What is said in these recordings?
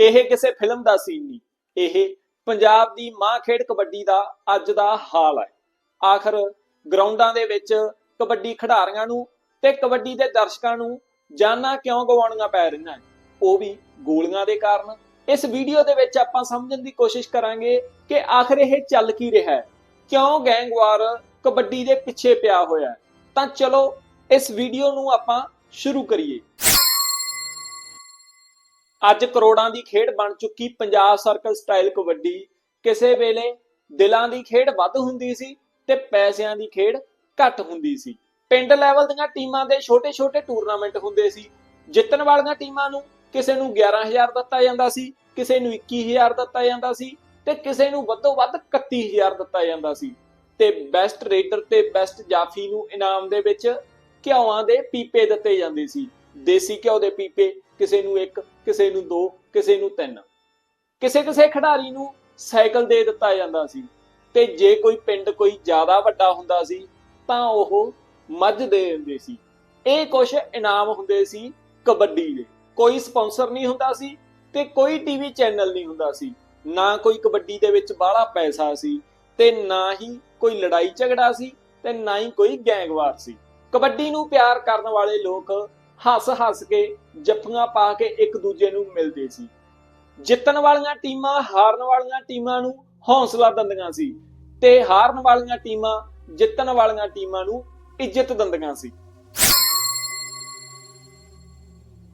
ਇਹ ਕਿਸੇ ਫਿਲਮ ਦਾ ਸੀਨ ਨਹੀਂ। ਇਹ ਪੰਜਾਬ ਦੀ ਮਾਂ ਖੇਡ ਕਬੱਡੀ ਦਾ ਅੱਜ ਦਾ ਹਾਲ ਹੈ। ਆਖਰ ਗਰਾਊਂਡਾਂ ਦੇ ਵਿੱਚ ਕਬੱਡੀ ਖਿਡਾਰੀਆਂ ਨੂੰ ਤੇ ਕਬੱਡੀ ਦੇ ਦਰਸ਼ਕਾਂ ਨੂੰ ਜਾਨਾਂ ਕਿਉਂ ਗਵਾਉਣੀਆਂ ਪੈ ਰਹੀਆਂ ਉਹ ਵੀ ਗੋਲੀਆਂ ਦੇ ਕਾਰਨ। ਇਸ ਵੀਡੀਓ ਦੇ ਵਿੱਚ ਆਪਾਂ ਸਮਝਣ ਦੀ ਕੋਸ਼ਿਸ਼ ਕਰਾਂਗੇ ਕਿ ਆਖਰ ਇਹ ਚੱਲ ਕੀ ਰਿਹਾ ਹੈ। ਕਿਉਂ ਗੈਂਗਵਾਰ ਕਬੱਡੀ ਦੇ ਪਿੱਛੇ ਪਿਆ ਹੋਇਆ ਹੈ? ਤਾਂ ਚਲੋ ਇਸ ਵੀਡੀਓ ਨੂੰ ਆਪਾਂ ਸ਼ੁਰੂ ਕਰੀਏ। ਅੱਜ ਕਰੋੜਾਂ ਦੀ ਖੇਡ ਬਣ ਚੁੱਕੀ ਪੰਜਾਬ ਸਰਕਲ ਸਟਾਈਲ ਕਬੱਡੀ। ਕਿਸੇ ਵੇਲੇ ਦਿਲਾਂ ਦੀ ਖੇਡ ਵੱਧ ਹੁੰਦੀ ਸੀ ਤੇ ਪੈਸਿਆਂ ਦੀ ਖੇਡ ਘੱਟ ਹੁੰਦੀ ਸੀ। ਪਿੰਡ ਲੈਵਲ ਦੀਆਂ ਟੀਮਾਂ ਦੇ ਛੋਟੇ-ਛੋਟੇ ਟੂਰਨਾਮੈਂਟ ਹੁੰਦੇ ਸੀ। ਜਿੱਤਣ ਵਾਲੀਆਂ ਟੀਮਾਂ ਨੂੰ ਕਿਸੇ ਨੂੰ 11000 ਦਿੱਤਾ ਜਾਂਦਾ ਸੀ, ਕਿਸੇ ਨੂੰ 21000 ਦਿੱਤਾ ਜਾਂਦਾ ਸੀ ਤੇ ਕਿਸੇ ਨੂੰ ਵੱਧੋ ਵੱਧ 31000 ਦਿੱਤਾ ਜਾਂਦਾ ਸੀ। ਤੇ ਬੈਸਟ ਰੇਡਰ ਤੇ ਬੈਸਟ ਜਾਫੀ ਨੂੰ ਇਨਾਮ ਦੇ ਵਿੱਚ ਘਿਓਆਂ ਦੇ ਪੀਪੇ ਦਿੱਤੇ ਜਾਂਦੇ ਸੀ। ਦੇਸੀ ਘਿਓ ਦੇ ਪੀਪੇ, ਕਿਸੇ ਨੂੰ ਇੱਕ ਕਿਸੇ ਨੂੰ ਦੋ, ਕਿਸੇ ਨੂੰ ਤਿੰਨ। ਕਿਸੇ ਕਿਸੇ ਖਿਡਾਰੀ ਨੂੰ ਸਾਈਕਲ ਦੇ ਦਿੱਤਾ ਜਾਂਦਾ ਸੀ ਤੇ ਜੇ ਕੋਈ ਪਿੰਡ ਕੋਈ ਜ਼ਿਆਦਾ ਵੱਡਾ ਹੁੰਦਾ ਸੀ ਤਾਂ ਉਹ ਮੱਝ ਦੇ ਦਿੰਦੇ ਸੀ। ਇਹ ਕੁਝ ਇਨਾਮ ਹੁੰਦੇ ਸੀ ਕਬੱਡੀ ਦੇ। ਕੋਈ ਸਪਾਂਸਰ ਨਹੀਂ ਹੁੰਦਾ ਸੀ ਤੇ ਕੋਈ ਟੀਵੀ ਚੈਨਲ ਨਹੀਂ ਹੁੰਦਾ ਸੀ। ਨਾ ਕੋਈ ਕਬੱਡੀ ਦੇ ਵਿੱਚ ਬਾਹਲਾ ਪੈਸਾ ਸੀ ਤੇ ਨਾ ਹੀ ਕੋਈ ਲੜਾਈ ਝਗੜਾ ਸੀ ਤੇ ਨਾ ਹੀ ਕੋਈ ਗੈਂਗਵਾਰ ਸੀ। ਕਬੱਡੀ ਨੂੰ ਪਿਆਰ ਕਰਨ ਵਾਲੇ ਲੋਕ ਹੱਸ-ਹੱਸ ਕੇ ਜੱਫੀਆਂ ਪਾ ਕੇ ਇੱਕ ਦੂਜੇ ਨੂੰ ਮਿਲਦੇ ਸੀ। ਜਿੱਤਣ ਵਾਲੀਆਂ ਟੀਮਾਂ ਹਾਰਨ ਵਾਲੀਆਂ ਟੀਮਾਂ ਨੂੰ ਹੌਸਲਾ ਦਿੰਦੀਆਂ ਸੀ ਤੇ ਹਾਰਨ ਵਾਲੀਆਂ ਟੀਮਾਂ ਜਿੱਤਣ ਵਾਲੀਆਂ ਟੀਮਾਂ ਨੂੰ ਇੱਜ਼ਤ ਦਿੰਦੀਆਂ ਸੀ।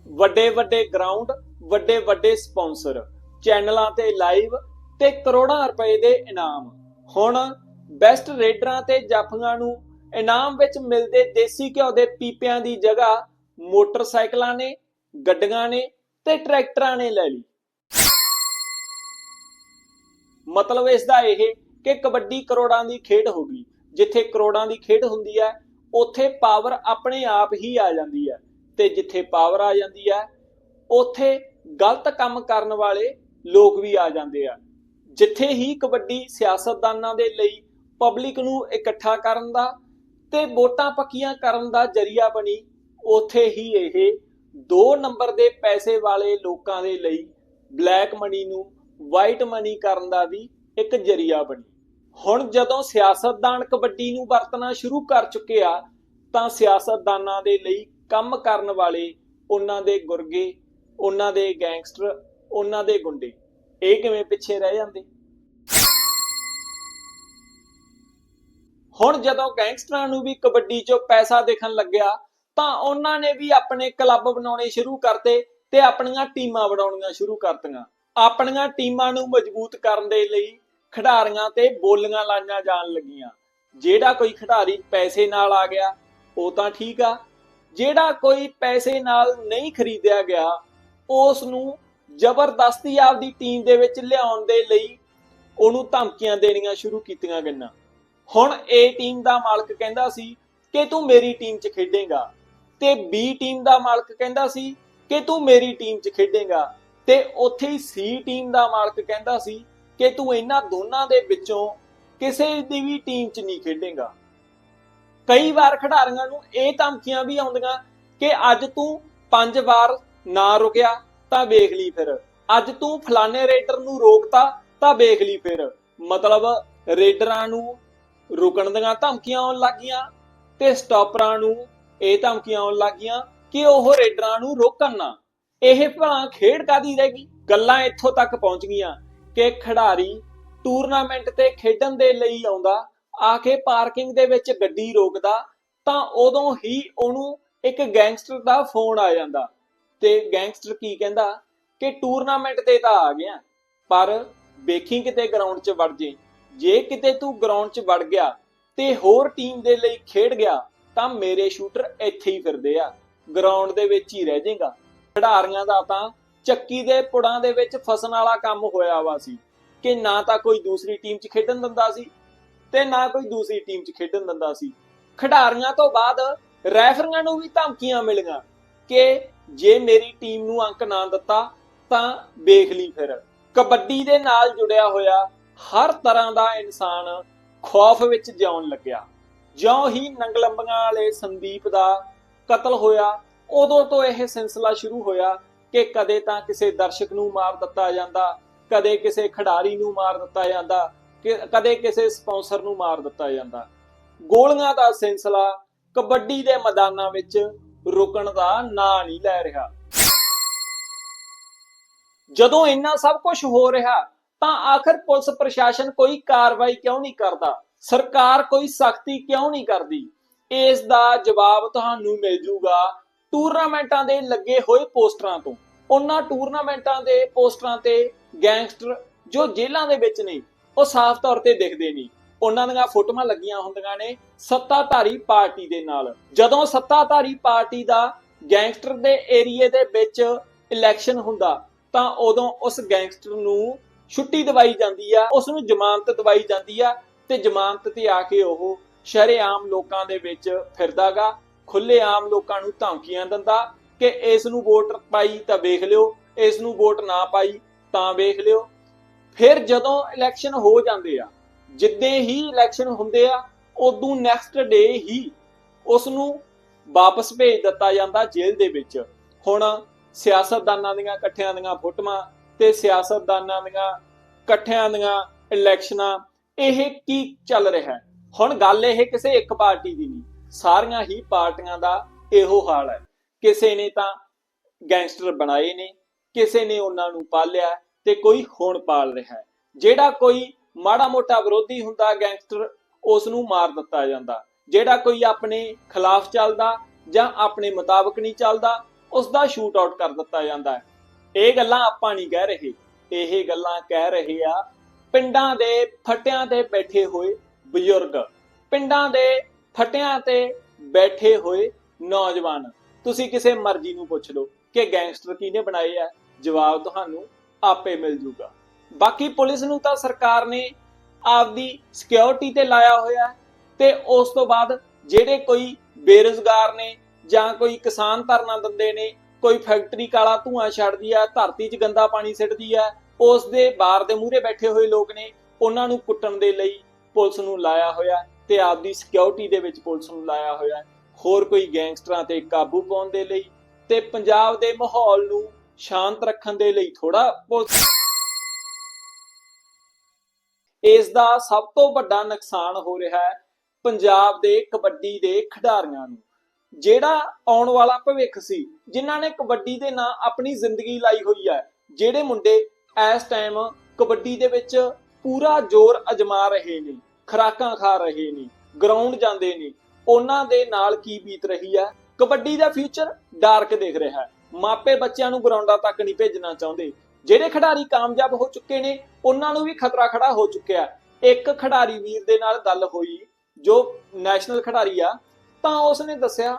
ਵੱਡੇ ਵੱਡੇ ਗਰਾਊਂਡ ਵੱਡੇ ਵੱਡੇ ਸਪਾਂਸਰ ਚੈਨਲਾਂ ਤੇ ਲਾਈਵ ਤੇ ਕਰੋੜਾਂ ਰੁਪਏ ਦੇ ਇਨਾਮ। ਹੁਣ ਬੈਸਟ ਰੇਡਰਾਂ ਤੇ ਜਾਫੀਆਂ ਨੂੰ ਇਨਾਮ ਵਿੱਚ ਮਿਲਦੇ ਦੇਸੀ ਘਿਓ ਦੇ ਪੀਪਿਆਂ ਦੀ ਜਗ੍ਹਾ ਮੋਟਰਸਾਈਕਲਾਂ ਨੇ, ਗੱਡੀਆਂ ਨੇ ਤੇ ਟਰੈਕਟਰਾਂ ਨੇ ਲੈ ਲਈ। ਮਤਲਬ ਇਸ ਦਾ ਇਹ ਕਿ ਕਬੱਡੀ ਕਰੋੜਾਂ ਦੀ ਖੇਡ ਹੋ ਗਈ। ਜਿੱਥੇ ਕਰੋੜਾਂ ਦੀ ਖੇਡ ਹੁੰਦੀ ਹੈ, ਉੱਥੇ ਪਾਵਰ ਆਪਣੇ ਆਪ ਹੀ ਆ ਜਾਂਦੀ ਹੈ। ਤੇ ਜਿੱਥੇ ਪਾਵਰ ਆ ਜਾਂਦੀ ਹੈ, ਉੱਥੇ ਗਲਤ ਕੰਮ ਕਰਨ ਵਾਲੇ ਲੋਕ ਵੀ ਆ ਜਾਂਦੇ ਆ। ਜਿੱਥੇ ਹੀ ਕਬੱਡੀ ਸਿਆਸਤਦਾਨਾਂ ਦੇ ਲਈ ਪਬਲਿਕ ਨੂੰ ਇਕੱਠਾ ਕਰਨ ਦਾ ਤੇ ਵੋਟਾਂ ਪੱਕੀਆਂ ਕਰਨ ਦਾ ਜਰੀਆ ਬਣੀ ਉੱਥੇ ਹੀ ਇਹ 2 ਨੰਬਰ ਦੇ ਪੈਸੇ ਵਾਲੇ ਲੋਕਾਂ ਦੇ ਲਈ ਬਲੈਕ ਮਨੀ ਨੂੰ ਵਾਈਟ ਮਨੀ ਕਰਨ ਦਾ ਵੀ ਇੱਕ ਜਰੀਆ ਬਣੀ। ਹੁਣ ਜਦੋਂ ਸਿਆਸਤਦਾਨ ਕਬੱਡੀ ਨੂੰ ਵਰਤਣਾ ਸ਼ੁਰੂ ਕਰ ਚੁੱਕੇ ਆ, ਤਾਂ ਸਿਆਸਤਦਾਨਾਂ ਦੇ ਲਈ ਕੰਮ ਕਰਨ ਵਾਲੇ ਉਹਨਾਂ ਦੇ ਗੁਰਗੇ, ਉਹਨਾਂ ਦੇ ਗੈਂਗਸਟਰ, ਉਹਨਾਂ ਦੇ ਗੁੰਡੇ, ਇਹ ਕਿਵੇਂ ਪਿੱਛੇ ਰਹਿ ਜਾਂਦੇ? ਹੁਣ ਜਦੋਂ ਗੈਂਗਸਟਰਾਂ ਨੂੰ ਵੀ ਕਬੱਡੀ 'ਚੋਂ ਪੈਸਾ ਦੇਖਣ ਲੱਗਿਆ ਤਾਂ ਉਹਨਾਂ ਨੇ ਵੀ ਆਪਣੇ ਕਲੱਬ ਬਣਾਉਣੇ ਸ਼ੁਰੂ ਕਰਤੇ ਤੇ ਆਪਣੀਆਂ ਟੀਮਾਂ ਬਣਾਉਣੀਆਂ ਸ਼ੁਰੂ ਕਰਤੀਆਂ। ਆਪਣੀਆਂ ਟੀਮਾਂ ਨੂੰ ਮਜ਼ਬੂਤ ਕਰਨ ਦੇ ਲਈ ਖਿਡਾਰੀਆਂ ਤੇ ਬੋਲੀਆਂ ਲਾਈਆਂ ਜਾਣ ਲੱਗੀਆਂ। ਜਿਹੜਾ ਕੋਈ ਖਿਡਾਰੀ ਪੈਸੇ ਨਾਲ ਆ ਗਿਆ, ਉਹ ਤਾਂ ਠੀਕ ਆ। ਜਿਹੜਾ ਕੋਈ ਪੈਸੇ ਨਾਲ ਨਹੀਂ ਖਰੀਦਿਆ ਗਿਆ, ਉਸ ਨੂੰ ਜ਼ਬਰਦਸਤੀ ਆਪਦੀ ਟੀਮ ਦੇ ਵਿੱਚ ਲਿਆਉਣ ਦੇ ਲਈ ਉਹਨੂੰ ਧਮਕੀਆਂ ਦੇਣੀਆਂ ਸ਼ੁਰੂ ਕੀਤੀਆਂ ਗਈਆਂ। ਹੁਣ ਇਹ ਟੀਮ ਦਾ ਮਾਲਕ ਕਹਿੰਦਾ ਸੀ ਕਿ ਤੂੰ ਮੇਰੀ ਟੀਮ 'ਚ ਖੇਡੇਂਗਾ। ਤੇ ਬੀ ਟੀਮ ਦਾ ਮਾਲਕ ਕਹਿੰਦਾ ਸੀ ਕਿ ਤੂੰ ਮੇਰੀ ਟੀਮ 'ਚ ਖੇਡੇਗਾ ਤੇ ਉੱਥੇ ਹੀ C ਟੀਮ ਦਾ ਮਾਲਕ ਕਹਿੰਦਾ ਸੀ ਕਿ ਤੂੰ ਇਹਨਾਂ ਦੋਨਾਂ ਦੇ ਵਿੱਚੋਂ ਕਿਸੇ ਦੀ ਵੀ ਟੀਮ 'ਚ ਨਹੀਂ ਖੇਡੇਂਗਾ। ਕਈ ਵਾਰ ਖਿਡਾਰੀਆਂ ਨੂੰ ਇਹ ਧਮਕੀਆਂ ਵੀ ਆਉਂਦੀਆਂ ਕਿ ਅੱਜ ਤੂੰ ਪੰਜ ਵਾਰ ਨਾ ਰੁਕਿਆ ਤਾਂ ਵੇਖ ਲਈ ਫਿਰ। ਅੱਜ ਤੂੰ ਫਲਾਣੇ ਰੇਡਰ ਨੂੰ ਰੋਕਤਾ ਤਾਂ ਵੇਖ ਲਈ ਫਿਰ। ਮਤਲਬ ਰੇਡਰਾਂ ਨੂੰ ਰੁਕਣ ਦੀਆਂ ਧਮਕੀਆਂ ਆਉਣ ਲੱਗੀਆਂ ਤੇ ਸਟਾਪਰਾਂ ਨੂੰ ਇਹ ਧਮਕੀਆਂ ਆਉਣ ਲੱਗੀਆਂ ਕਿ ਉਹ ਰੇਡਰਾਂ ਨੂੰ ਰੋਕਣ ਨਾ। ਇਹ ਭਲਾ ਖੇਡ ਕਾਦੀ ਰਹਿ ਗਈ? ਗੱਲਾਂ ਇੱਥੋਂ ਤੱਕ ਪਹੁੰਚ ਗਈਆਂ ਕਿ ਖਿਡਾਰੀ ਟੂਰਨਾਮੈਂਟ ਤੇ ਖੇਡਣ ਦੇ ਲਈ ਆਉਂਦਾ, ਆ ਕੇ ਪਾਰਕਿੰਗ ਦੇ ਵਿੱਚ ਗੱਡੀ ਰੋਕਦਾ, ਤਾਂ ਉਦੋਂ ਹੀ ਉਹਨੂੰ ਇੱਕ ਗੈਂਗਸਟਰ ਦਾ ਫੋਨ ਆ ਜਾਂਦਾ। ਤੇ ਗੈਂਗਸਟਰ ਕੀ ਕਹਿੰਦਾ ਕਿ ਟੂਰਨਾਮੈਂਟ ਤੇ ਤਾਂ ਆ ਗਿਆ, ਪਰ ਵੇਖੀ ਕਿਤੇ ਗਰਾਊਂਡ 'ਚ ਵੜ ਜੇ। ਜੇ ਕਿਤੇ ਤੂੰ ਗਰਾਊਂਡ 'ਚ ਵੜ ਗਿਆ ਤੇ ਹੋਰ ਟੀਮ ਦੇ ਲਈ ਖੇਡ ਗਿਆ ਤਾਂ ਮੇਰੇ ਸ਼ੂਟਰ ਇੱਥੇ ਹੀ ਫਿਰਦੇ ਆ। ਗਰਾਊਂਡ ਦੇ ਵਿੱਚ ਹੀ ਰਹਿ ਜਾਏਗਾ। ਖਿਡਾਰੀਆਂ ਦਾ ਤਾਂ ਚੱਕੀ ਦੇ ਪੁੜਾਂ ਦੇ ਵਿੱਚ ਫਸਣ ਵਾਲਾ ਕੰਮ ਹੋਇਆ ਵਾ ਸੀ ਕਿ ਨਾ ਤਾਂ ਕੋਈ ਦੂਸਰੀ ਟੀਮ 'ਚ ਖੇਡਣ ਦਿੰਦਾ ਸੀ ਤੇ ਨਾ ਕੋਈ ਦੂਸਰੀ ਟੀਮ 'ਚ ਖੇਡਣ ਦਿੰਦਾ ਸੀ। ਖਿਡਾਰੀਆਂ ਤੋਂ ਬਾਅਦ ਰੈਫਰੀਆਂ ਨੂੰ ਵੀ ਧਮਕੀਆਂ ਮਿਲੀਆਂ ਕਿ ਜੇ ਮੇਰੀ ਟੀਮ ਨੂੰ ਅੰਕ ਨਾ ਦਿੱਤਾ ਤਾਂ ਵੇਖ ਲਈ ਫਿਰ। ਕਬੱਡੀ ਦੇ ਨਾਲ ਜੁੜਿਆ ਹੋਇਆ ਹਰ ਤਰ੍ਹਾਂ ਦਾ ਇਨਸਾਨ ਖੌਫ ਵਿੱਚ ਜਿਉਣ ਲੱਗਿਆ। ਜਿਉਂ ਹੀ ਨੰਗਲੰਬੀਆਂ ਵਾਲੇ ਸੰਦੀਪ ਦਾ ਕਤਲ ਹੋਇਆ, ਉਦੋਂ ਤੋਂ ਇਹ ਸਿਲਸਿਲਾ ਸ਼ੁਰੂ ਹੋਇਆ ਕਿ ਕਦੇ ਤਾਂ ਕਿਸੇ ਦਰਸ਼ਕ ਨੂੰ ਮਾਰ ਦਿੱਤਾ ਜਾਂਦਾ, ਕਦੇ ਕਿਸੇ ਖਿਡਾਰੀ ਨੂੰ ਮਾਰ ਦਿੱਤਾ ਜਾਂਦਾ ਕਦੇ ਕਿਸੇ ਸਪਾਂਸਰ ਨੂੰ ਮਾਰ ਦਿੱਤਾ ਜਾਂਦਾ। ਗੋਲੀਆਂ ਦਾ ਸਿਲਸਿਲਾ ਕਬੱਡੀ ਦੇ ਮੈਦਾਨਾਂ ਵਿੱਚ ਰੁਕਣ ਦਾ ਨਾਂ ਨਹੀਂ ਲੈ ਰਿਹਾ। ਜਦੋਂ ਇੰਨਾ ਸਭ ਕੁਝ ਹੋ ਰਿਹਾ, ਤਾਂ ਆਖਰ ਪੁਲਿਸ ਪ੍ਰਸ਼ਾਸਨ ਕੋਈ ਕਾਰਵਾਈ ਕਿਉਂ ਨਹੀਂ ਕਰਦਾ? ਸਰਕਾਰ ਕੋਈ ਸਖਤੀ ਕਿਉਂ ਨਹੀਂ ਕਰਦੀ? ਇਸ ਦਾ ਜਵਾਬ ਤੁਹਾਨੂੰ ਮਿਲ ਜੂਗਾ ਟੂਰਨਾਮੈਂਟਾਂ ਦੇ ਲੱਗੇ ਹੋਏ ਪੋਸਟਰਾਂ ਤੋਂ। ਉਹਨਾਂ ਟੂਰਨਾਮੈਂਟਾਂ ਦੇ ਪੋਸਟਰਾਂ ਤੇ ਗੈਂਗਸਟਰ ਜੋ ਜੇਲ੍ਹਾਂ ਦੇ ਵਿੱਚ ਨੇ, ਉਹ ਸਾਫ਼ ਤੌਰ ਤੇ ਦਿਖਦੇ ਨਹੀਂ। ਉਹਨਾਂ ਦੀਆਂ ਫੋਟੋਆਂ ਲੱਗੀਆਂ ਹੁੰਦੀਆਂ ਨੇ ਸੱਤਾਧਾਰੀ ਪਾਰਟੀ ਦੇ ਨਾਲ। ਜਦੋਂ ਸੱਤਾਧਾਰੀ ਪਾਰਟੀ ਦਾ ਗੈਂਗਸਟਰ ਦੇ ਏਰੀਏ ਦੇ ਵਿੱਚ ਇਲੈਕਸ਼ਨ ਹੁੰਦਾ, ਤਾਂ ਉਦੋਂ ਉਸ ਗੈਂਗਸਟਰ ਨੂੰ ਛੁੱਟੀ ਦਵਾਈ ਜਾਂਦੀ ਆ, ਉਸ ਨੂੰ ਜ਼ਮਾਨਤ ਦਵਾਈ ਜਾਂਦੀ ਆ ਤੇ ਜ਼ਮਾਨਤ ਤੇ ਆ ਕੇ ਉਹ ਸ਼ਰੇਆਮ ਲੋਕਾਂ ਦੇ ਵਿੱਚ ਫਿਰਦਾਗਾ ਖੁੱਲੇਆਮ ਲੋਕਾਂ ਨੂੰ ਧਮਕੀਆਂ ਦਿੰਦਾ ਕਿ ਇਸ ਨੂੰ ਵੋਟ ਪਾਈ ਤਾਂ ਵੇਖ ਲਿਓ, ਇਸ ਨੂੰ ਵੋਟ ਨਾ ਪਾਈ ਤਾਂ ਵੇਖ ਲਿਓ। ਫਿਰ ਜਦੋਂ ਇਲੈਕਸ਼ਨ ਹੋ ਜਾਂਦੇ ਆ, ਜਿੱਦੇ ਹੀ ਇਲੈਕਸ਼ਨ ਹੁੰਦੇ ਆ, ਉਦੋਂ ਨੈਕਸਟ ਡੇ ਹੀ ਉਸ ਨੂੰ ਵਾਪਸ ਭੇਜ ਦਿੱਤਾ ਜਾਂਦਾ ਜੇਲ੍ਹ ਦੇ ਵਿੱਚ। ਹੁਣ ਸਿਆਸਤਦਾਨਾਂ ਦੀਆਂ ਇਕੱਠਿਆਂ ਦੀਆਂ ਫੋਟੋਆਂ ਤੇ ਸਿਆਸਤਦਾਨਾਂ ਦੀਆਂ ਇਕੱਠਿਆਂ ਦੀਆਂ ਇਲੈਕਸ਼ਨਾਂ ਇਹ ਕੀ ਚੱਲ ਰਿਹਾ ਹੈ? ਹੁਣ ਗੱਲ ਇਹ ਕਿਸੇ ਇੱਕ ਪਾਰਟੀ ਦੀ ਨਹੀਂ। ਸਾਰੀਆਂ ਹੀ ਪਾਰਟੀਆਂ ਦਾ ਇਹੋ ਹਾਲ ਹੈ। ਕਿਸੇ ਨੇ ਤਾਂ ਗੈਂਗਸਟਰ ਬਣਾਏ ਨੇ, ਕਿਸੇ ਨੇ ਉਹਨਾਂ ਨੂੰ ਪਾਲਿਆ ਤੇ ਕੋਈ ਹੁਣ ਪਾਲ ਰਿਹਾ ਹੈ। ਜਿਹੜਾ ਕੋਈ ਮਾੜਾ ਮੋਟਾ ਵਿਰੋਧੀ ਹੁੰਦਾ ਗੈਂਗਸਟਰ ਉਸ ਨੂੰ ਮਾਰ ਦਿੱਤਾ ਜਾਂਦਾ। ਜਿਹੜਾ ਕੋਈ ਆਪਣੇ ਖਿਲਾਫ ਚੱਲਦਾ ਜਾਂ ਆਪਣੇ ਮੁਤਾਬਕ ਨਹੀਂ ਚੱਲਦਾ ਉਸ ਦਾ ਸ਼ੂਟ ਆਊਟ ਕਰ ਦਿੱਤਾ ਜਾਂਦਾ ਹੈ। ਇਹ ਗੱਲਾਂ ਆਪਾਂ ਨਹੀਂ ਕਹਿ ਰਹੇ। ਇਹ ਗੱਲਾਂ ਕਹਿ ਰਹੇ ਆ ਪਿੰਡਾਂ ਦੇ ਫਟਿਆਂ ਤੇ ਬੈਠੇ ਹੋਏ ਬਜ਼ੁਰਗ, ਪਿੰਡਾਂ ਦੇ ਫਟਿਆਂ ਤੇ ਬੈਠੇ ਹੋਏ ਨੌਜਵਾਨ। ਤੁਸੀਂ ਕਿਸੇ ਮਰਜ਼ੀ ਨੂੰ ਪੁੱਛ ਲਓ ਕਿ ਗੈਂਗਸਟਰ ਕਿਹਨੇ ਬਣਾਏ ਆ, ਜਵਾਬ ਤੁਹਾਨੂੰ ਆਪੇ ਮਿਲ ਜੂਗਾ। ਬਾਕੀ ਪੁਲਿਸ ਨੂੰ ਤਾਂ ਸਰਕਾਰ ਨੇ ਆਪਦੀ ਸਿਕਿਉਰਿਟੀ ਤੇ ਲਾਇਆ ਹੋਇਆ ਤੇ ਉਸ ਤੋਂ ਬਾਅਦ ਜਿਹੜੇ ਕੋਈ ਬੇਰੁਜ਼ਗਾਰ ਨੇ ਜਾਂ ਕੋਈ ਕਿਸਾਨ ਧਰਨਾ ਦਿੰਦੇ ਨੇ, ਕੋਈ ਫੈਕਟਰੀ ਕਾਲਾ ਧੂਆਂ ਛੱਡਦੀ ਆ, ਧਰਤੀ 'ਚ ਗੰਦਾ ਪਾਣੀ ਸਿੱਟਦੀ ਆ ਉਸ ਦੇ ਬਾਰ ਦੇ ਮੂਹਰੇ ਬੈਠੇ ਹੋਏ ਲੋਕ ਨੇ ਉਹਨਾਂ ਨੂੰ ਕੁੱਟਣ ਦੇ ਲਈ ਪੁਲਿਸ ਨੂੰ ਲਾਇਆ ਹੋਇਆ ਤੇ ਆਪਦੀ ਸਿਕਿਉਰਿਟੀ ਦੇ ਵਿੱਚ ਪੁਲਿਸ ਨੂੰ ਲਾਇਆ ਹੋਇਆ ਹੋਰ ਕੋਈ ਗੈਂਗਸਟਰਾਂ ਤੇ ਕਾਬੂ ਪਾਉਣ ਦੇ ਲਈ ਤੇ ਪੰਜਾਬ ਦੇ ਮਾਹੌਲ ਨੂੰ ਸ਼ਾਂਤ ਰੱਖਣ ਦੇ ਲਈ ਥੋੜਾ ਪੁਲਿਸ ਇਸ ਦਾ ਸਭ ਤੋਂ ਵੱਡਾ ਨੁਕਸਾਨ ਹੋ ਰਿਹਾ ਹੈ ਪੰਜਾਬ ਦੇ ਕਬੱਡੀ ਦੇ ਖਿਡਾਰੀਆਂ ਨੂੰ। ਜਿਹੜਾ ਆਉਣ ਵਾਲਾ ਭਵਿੱਖ ਸੀ, ਜਿਨ੍ਹਾਂ ਨੇ ਕਬੱਡੀ ਦੇ ਨਾਂ ਆਪਣੀ ਜ਼ਿੰਦਗੀ ਲਾਈ ਹੋਈ ਹੈ, ਜਿਹੜੇ ਮੁੰਡੇ ਇਸ ਟਾਈਮ ਕਬੱਡੀ ਦੇ ਵਿੱਚ ਪੂਰਾ ਜ਼ੋਰ ਅਜਮਾ ਰਹੇ ਨੇ, ਖਰਾਕਾਂ ਖਾ ਰਹੇ ਨੇ ਗਰਾਊਂਡ ਜਾਂਦੇ ਨੇ। ਉਹਨਾਂ ਦੇ ਨਾਲ ਕੀ ਬੀਤ ਰਹੀ ਹੈ? ਕਬੱਡੀ ਦਾ ਫਿਊਚਰ ਡਾਰਕ ਦੇਖ ਰਿਹਾ ਹੈ। ਮਾਪੇ ਬੱਚਿਆਂ ਨੂੰ ਗਰਾਊਂਡਾਂ ਤੱਕ ਨਹੀਂ ਭੇਜਣਾ ਚਾਹੁੰਦੇ। ਜਿਹੜੇ ਖਿਡਾਰੀ ਕਾਮਯਾਬ ਹੋ ਚੁੱਕੇ ਨੇ, ਉਹਨਾਂ ਨੂੰ ਵੀ ਖਤਰਾ ਖੜਾ ਹੋ ਚੁੱਕਿਆ ਇੱਕ ਖਿਡਾਰੀ ਵੀਰ ਦੇ ਨਾਲ ਗੱਲ ਹੋਈ, ਜੋ ਨੈਸ਼ਨਲ ਖਿਡਾਰੀ ਆ, ਤਾਂ ਉਸਨੇ ਦੱਸਿਆ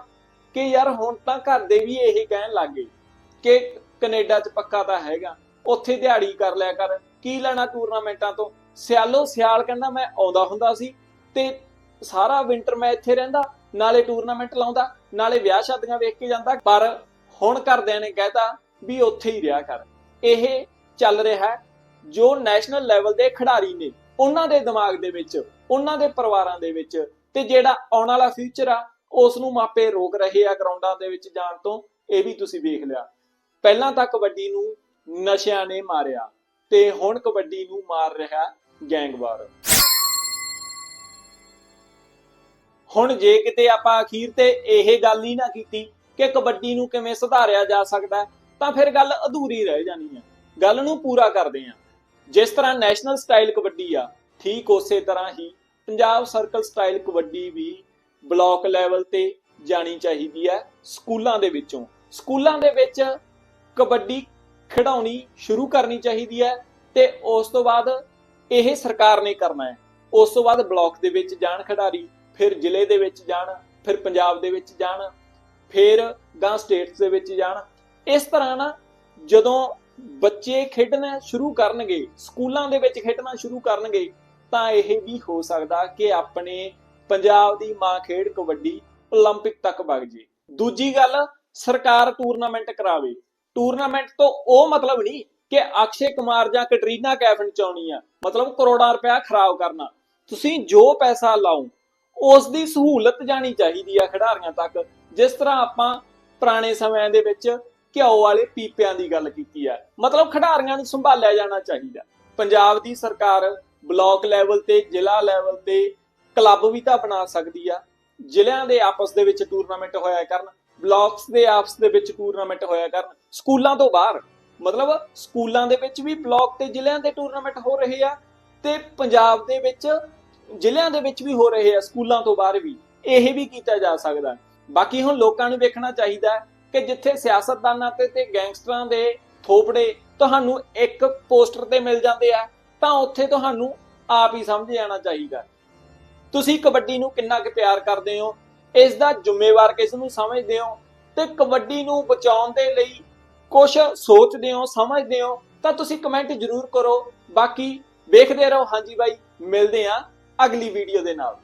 ਕਿ ਯਾਰ ਹੁਣ ਤਾਂ ਘਰ ਦੇ ਵੀ ਇਹ ਕਹਿਣ ਲੱਗੇ ਕਿ ਕੈਨੇਡਾ 'ਚ ਪੱਕਾ ਤਾਂ ਹੈਗਾ। ਉੱਥੇ ਦਿਹਾੜੀ ਕਰ ਲਿਆ ਕਰ। ਕੀ ਲੈਣਾ ਟੂਰਨਾਮੈਂਟਾਂ ਤੋਂ? ਸਿਆਲੋ ਸਿਆਲ ਕਹਿੰਦਾ ਮੈਂ ਆਉਂਦਾ ਹੁੰਦਾ ਸੀ ਤੇ ਸਾਰਾ ਵਿੰਟਰ ਮੈਂ ਇੱਥੇ ਰਹਿੰਦਾ, ਨਾਲੇ ਟੂਰਨਾਮੈਂਟ ਲਾਉਂਦਾ, ਨਾਲੇ ਵਿਆਹ ਸ਼ਾਦੀਆਂ ਵੇਖ ਕੇ ਜਾਂਦਾ। ਪਰ ਹੁਣ ਘਰਦਿਆਂ ਨੇ ਕਹਿਤਾ ਵੀ ਉੱਥੇ ਹੀ ਰਿਹਾ ਕਰ। ਇਹ ਚੱਲ ਰਿਹਾ ਜੋ ਨੈਸ਼ਨਲ ਲੈਵਲ ਦੇ ਖਿਡਾਰੀ ਨੇ ਉਹਨਾਂ ਦੇ ਦਿਮਾਗ ਦੇ ਵਿੱਚ, ਉਹਨਾਂ ਦੇ ਪਰਿਵਾਰਾਂ ਦੇ ਵਿੱਚ ਤੇ ਜਿਹੜਾ ਆਉਣ ਵਾਲਾ ਫਿਊਚਰ ਆ ਉਸ ਨੂੰ ਮਾਪੇ ਰੋਕ ਰਹੇ ਆ ਗਰਾਊਂਡਾਂ ਦੇ ਵਿੱਚ ਜਾਣ ਤੋਂ, ਇਹ ਵੀ ਤੁਸੀਂ ਵੇਖ ਲਿਆ। ਪਹਿਲਾਂ ਤਾਂ ਕਬੱਡੀ ਨੂੰ ਨਸ਼ਿਆਂ ਨੇ ਮਾਰਿਆ ਤੇ ਹੁਣ ਕਬੱਡੀ ਨੂੰ ਮਾਰ ਰਿਹਾ ਗੈਂਗਵਾਰ। ਹੁਣ ਜੇ ਕਿਤੇ ਆਪਾਂ ਅਖੀਰ ਤੇ ਇਹ ਗੱਲ ਹੀ ਨਾ ਕੀਤੀ ਕਿ ਕਬੱਡੀ ਨੂੰ ਕਿਵੇਂ ਸੁਧਾਰਿਆ ਜਾ ਸਕਦਾ ਤਾਂ ਫਿਰ ਗੱਲ ਅਧੂਰੀ ਰਹਿ ਜਾਣੀ ਹੈ। ਗੱਲ ਨੂੰ ਪੂਰਾ ਕਰਦੇ ਹਾਂ। ਜਿਸ ਤਰ੍ਹਾਂ ਨੈਸ਼ਨਲ ਸਟਾਈਲ ਕਬੱਡੀ ਆ, ਠੀਕ ਉਸੇ ਤਰ੍ਹਾਂ ਹੀ ਪੰਜਾਬ ਸਰਕਲ ਸਟਾਈਲ ਕਬੱਡੀ ਵੀ ਬਲਾਕ ਲੈਵਲ ਤੇ ਜਾਣੀ ਚਾਹੀਦੀ ਹੈ ਸਕੂਲਾਂ ਦੇ ਵਿੱਚੋਂ। ਸਕੂਲਾਂ ਦੇ ਵਿੱਚ ਕਬੱਡੀ ਖਿਡਾਉਣੀ ਸ਼ੁਰੂ ਕਰਨੀ ਚਾਹੀਦੀ ਹੈ ਤੇ ਉਸ ਤੋਂ ਬਾਅਦ ਇਹ ਸਰਕਾਰ ਨੇ ਕਰਨਾ ਹੈ ਉਸ ਤੋਂ ਬਾਅਦ ਬਲਾਕ ਦੇ ਵਿੱਚ ਜਾਣ ਖਿਡਾਰੀ ਫਿਰ ਜ਼ਿਲ੍ਹੇ ਦੇ ਵਿੱਚ ਜਾਣ ਫਿਰ ਪੰਜਾਬ ਦੇ ਵਿੱਚ ਜਾਣ ਫਿਰ ਗਾਂ ਸਟੇਟਸ ਦੇ ਵਿੱਚ ਜਾਣ ਇਸ ਤਰ੍ਹਾਂ ਨਾ ਜਦੋਂ ਬੱਚੇ ਖੇਡਣਾ ਸ਼ੁਰੂ ਕਰਨਗੇ ਸਕੂਲਾਂ ਦੇ ਵਿੱਚ ਖੇਡਣਾ ਸ਼ੁਰੂ ਕਰਨਗੇ ਤਾਂ ਇਹ ਵੀ ਹੋ ਸਕਦਾ ਕਿ ਆਪਣੇ ਪੰਜਾਬ ਦੀ ਮਾਂ ਖੇਡ ਕਬੱਡੀ 올림픽 ਤੱਕ ਵਗ ਜੇ ਦੂਜੀ ਗੱਲ ਸਰਕਾਰ ਟੂਰਨਾਮੈਂਟ ਕਰਾਵੇ ਟੂਰਨਾਮੈਂਟ ਤੋਂ ਉਹ ਮਤਲਬ ਨਹੀਂ ਕਿ ਅਕਸ਼ੇ ਕੁਮਾਰ ਜਾਂ ਕੈਟਰੀਨਾ ਕੈਫ ਨਚਾਉਣੀ ਆ। ਮਤਲਬ ਕਰੋੜਾਂ ਰੁਪਇਆ ਖਰਾਬ ਕਰਨਾ। ਤੁਸੀਂ ਜੋ ਪੈਸਾ ਲਾਓ ਉਸ ਦੀ ਸਹੂਲਤ ਜਾਣੀ ਚਾਹੀਦੀ ਆ ਖਿਡਾਰੀਆਂ ਤੱਕ। ਜਿਸ ਤਰ੍ਹਾਂ ਆਪਾਂ ਪੁਰਾਣੇ ਸਮਿਆਂ ਦੇ ਵਿੱਚ ਘਿਓ ਵਾਲੇ ਪੀਪਿਆਂ ਦੀ ਗੱਲ ਕੀਤੀ ਹੈ ਮਤਲਬ ਖਿਡਾਰੀਆਂ ਨੂੰ ਸੰਭਾਲਿਆ ਜਾਣਾ ਚਾਹੀਦਾ। ਪੰਜਾਬ ਦੀ ਸਰਕਾਰ ਬਲਾਕ ਲੈਵਲ ਤੇ, ਜ਼ਿਲ੍ਹਾ ਲੈਵਲ ਤੇ ਕਲੱਬ ਵੀ ਤਾਂ ਬਣਾ ਸਕਦੀ ਆ। ਜ਼ਿਲ੍ਹਿਆਂ ਦੇ ਆਪਸ ਦੇ ਵਿੱਚ ਟੂਰਨਾਮੈਂਟ ਹੋਇਆ ਕਰਨ। ਬਲਾਕਸ ਦੇ ਆਪਸ ਦੇ ਵਿੱਚ ਟੂਰਨਾਮੈਂਟ ਹੋਇਆ ਕਰਨ। ਸਕੂਲਾਂ ਤੋਂ ਬਾਹਰ, ਮਤਲਬ ਸਕੂਲਾਂ ਦੇ ਵਿੱਚ ਵੀ ਬਲਾਕ ਤੇ ਜ਼ਿਲ੍ਹਿਆਂ ਦੇ ਟੂਰਨਾਮੈਂਟ ਹੋ ਰਹੇ ਆ ਤੇ ਪੰਜਾਬ ਦੇ ਵਿੱਚ ਜ਼ਿਲ੍ਹਿਆਂ ਦੇ ਵਿੱਚ ਵੀ ਹੋ ਰਹੇ ਆ, ਸਕੂਲਾਂ ਤੋਂ ਬਾਹਰ ਵੀ। ਇਹ ਵੀ ਕੀਤਾ ਜਾ ਸਕਦਾ ਬਾਕੀ ਹੁਣ ਲੋਕਾਂ ਨੂੰ ਵੇਖਣਾ ਚਾਹੀਦਾ ਕਿ ਜਿੱਥੇ ਸਿਆਸਤਦਾਨਾਂ ਤੇ ਤੇ ਗੈਂਗਸਟਰਾਂ ਦੇ ਥੋਪੜੇ ਤੁਹਾਨੂੰ ਇੱਕ ਪੋਸਟਰ ਤੇ ਮਿਲ ਜਾਂਦੇ ਆ, ਤਾਂ ਉੱਥੇ ਤੁਹਾਨੂੰ ਆਪ ਹੀ ਸਮਝ ਜਾਣਾ ਚਾਹੀਦਾ ਤੁਸੀਂ ਕਬੱਡੀ ਨੂੰ ਕਿੰਨਾ ਕੁ ਪਿਆਰ ਕਰਦੇ ਹੋ? ਇਸ ਦਾ ਜ਼ਿੰਮੇਵਾਰ ਕਿਸ ਨੂੰ ਸਮਝਦੇ ਹੋ ਤੇ ਕਬੱਡੀ ਨੂੰ ਬਚਾਉਣ ਦੇ ਲਈ ਕੁਝ ਸੋਚਦੇ ਹੋ, ਸਮਝਦੇ ਹੋ, ਤਾਂ ਤੁਸੀਂ ਕਮੈਂਟ ਜ਼ਰੂਰ ਕਰੋ। ਬਾਕੀ ਵੇਖਦੇ ਰਹੋ। ਹਾਂਜੀ ਬਾਈ, ਮਿਲਦੇ ਆਂ ਅਗਲੀ ਵੀਡੀਓ ਦੇ ਨਾਲ।